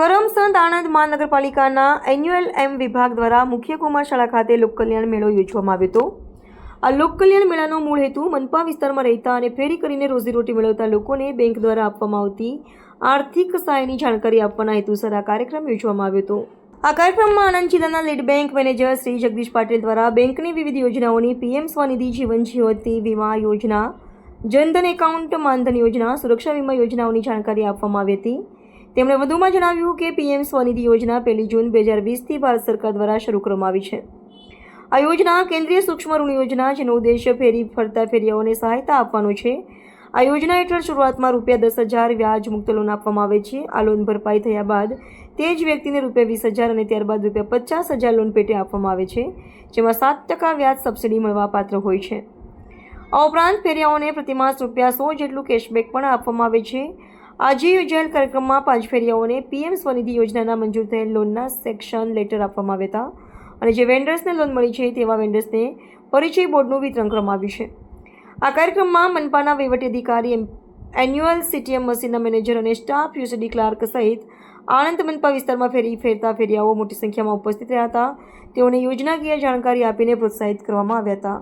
કરમસદ આણંદ મહાનગરપાલિકાના એન્યુઅલ એમ વિભાગ દ્વારા મુખ્ય કુમાર શાળા ખાતે લોકકલ્યાણ મેળો યોજવામાં આવ્યો હતો. આ લોકકલ્યાણ મેળાનો મૂળ હેતુ મનપા વિસ્તારમાં રહેતા અને ફેરી કરીને રોજીરોટી મેળવતા લોકોને બેંક દ્વારા આપવામાં આવતી આર્થિક સહાયની જાણકારી આપવાના હેતુસર આ કાર્યક્રમ યોજવામાં આવ્યો હતો. આ કાર્યક્રમમાં આણંદ જિલ્લાના lead bank manager Shri Jagdish Patil દ્વારા બેંકની વિવિધ યોજનાઓની પીએમ સ્વનિધિ જીવન જ્યોતિ વીમા યોજના જનધન એકાઉન્ટ માનધન યોજના, સુરક્ષા વીમા યોજનાઓની જાણકારી આપવામાં આવી હતી. તેમણે વધુમાં જણાવ્યું કે પીએમ સ્વનિધિ યોજના પહેલી જૂન બે હજાર વીસથી ભારત સરકાર દ્વારા શરૂ કરવામાં આવી છે. આ યોજના કેન્દ્રીય સૂક્ષ્મ ઋણ યોજના, જેનો ઉદ્દેશ્ય ફેરી ફરતા ફેરિયાઓને સહાયતા આપવાનો છે. આ યોજના હેઠળ શરૂઆતમાં રૂપિયા દસ હજાર વ્યાજ મુક્ત લોન આપવામાં આવે છે. આ લોન ભરપાઈ થયા બાદ તે જ વ્યક્તિને રૂપિયા વીસ હજાર અને ત્યારબાદ રૂપિયા પચાસ હજાર લોન પેટે આપવામાં આવે છે, જેમાં સાત ટકા વ્યાજ સબસિડી મળવાપાત્ર હોય છે. આ ઉપરાંત ફેરિયાઓને પ્રતિમાસ રૂપિયા સો જેટલું કેશબેક પણ આપવામાં આવે છે. આજે યોજાયેલ કાર્યક્રમમાં પાંચ ફેરિયાઓને પીએમ સ્વનિધિ યોજનાના મંજૂર થયેલ લોનના સેક્શન લેટર આપવામાં આવ્યા હતા. અને જે વેન્ડર્સને લોન મળી છે તેવા વેન્ડર્સને પરિચય બોર્ડનું વિતરણ કરવામાં આવ્યું છે. આ કાર્યક્રમમાં મનપાના વહીવટી અધિકારી એન્યુઅલ સીટીએમ મશીનના મેનેજર અને સ્ટાફ યુસીડી ક્લાર્ક સહિત આણંદ મનપા વિસ્તારમાં ફેરી ફેરતા ફેરિયાઓ મોટી સંખ્યામાં ઉપસ્થિત રહ્યા હતા. તેઓને યોજનાકીય જાણકારી આપીને પ્રોત્સાહિત કરવામાં આવ્યા હતા.